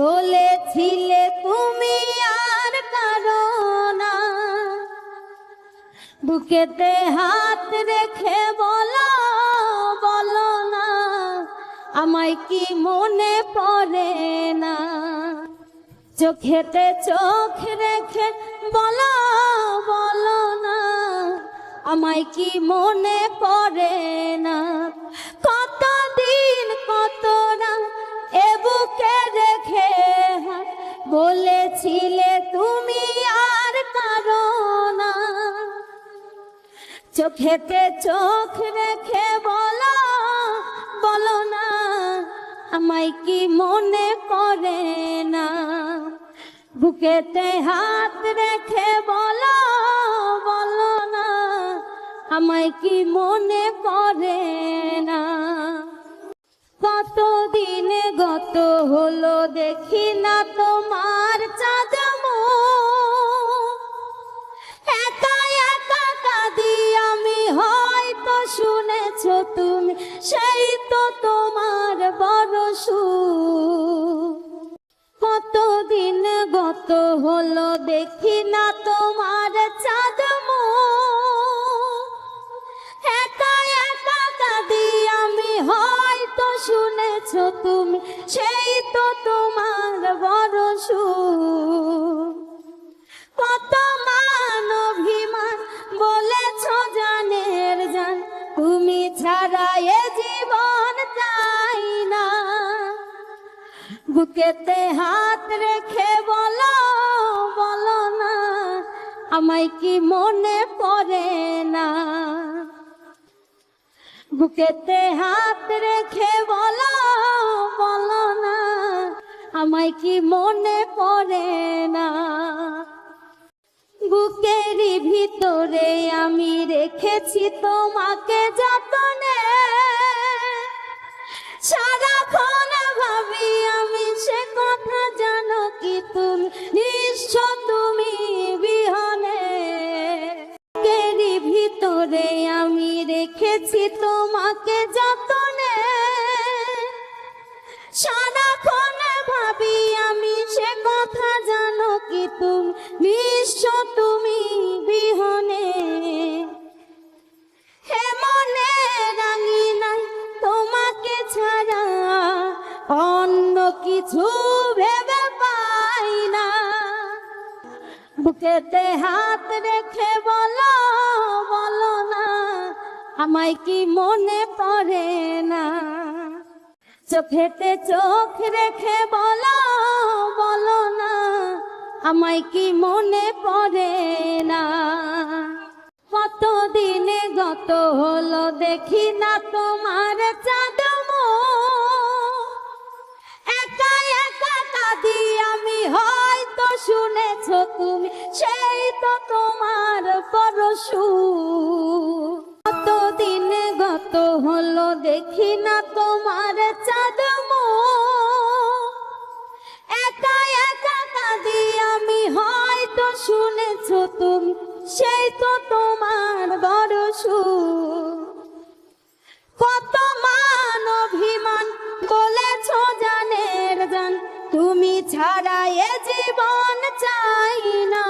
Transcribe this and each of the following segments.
বলেছিলে তুমি আর কারও না। বুকেতে হাত রেখে বলো বলো না, আমায় কি মনে পড়ে না? চোখেতে চোখ রেখে বলো বলো না, আমায় কি মনে পড়ে না? বলেছিলে তুমি আর কারও না। চোখেতে চোখ রেখে বলো বলো না, আমায় কি মনে করে না? বুকেতে হাত রেখে বলো বলো না, আমায় কি মনে হলো দেখি না তোমার চাঁদমো। একা একা কাঁদি আমি, হয়তো শুনেছ তুমি, সেই তো তোমার বড় কতদিন গত হলো দেখি না তোমার তো তোমার বড় কত মান অভিমান বলেছ জানের জান। তুমি ছাড়া এ জীবন চাই না। বুকেতে হাত রেখে বলো বলো না, আমায় কি মনে পড়ে না? বুকেতে হাত রেখে বলো বলো না। আমায় কি মনে পড়ে না? বুকের ভিতরে আমি রেখেছি তোমাকে যতনে জানো কি তুমি বিশ্ব তুমি বিহনে? হে মনে রাঙি নাই তোমাকে ছাড়া, অন্য কিছু ভেবে পাই না। বুকেতে হাত রেখে বলো বলো না, আমায় কি মনে পড়ে না? চোখেতে চোখ রেখে বলো আমায় কি মনে পড়ে না? কতদিনে গত হলো দেখি না তোমার চাঁদম একা একা কাঁদি আমি, হয়তো শুনেছ তুমি, সেই তো তোমার পরশু। কতদিন গত হলো দেখি না তোমার চাঁদম ছাড়া এ জীবন চাই না।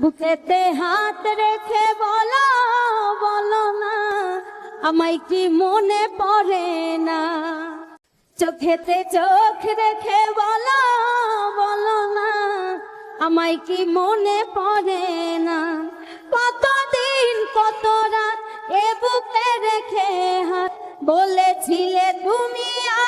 বুকেতে হাত রেখে বলো বলো না, আমায় কি মনে পড়ে না? চোখেতে চোখ রেখে বলো বলো না, আমায় কি মনে পড়ে না? কতদিন, কত রাত এ বুকে রেখে হাত? বলেছিলে তুমি আর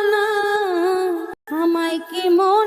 মনে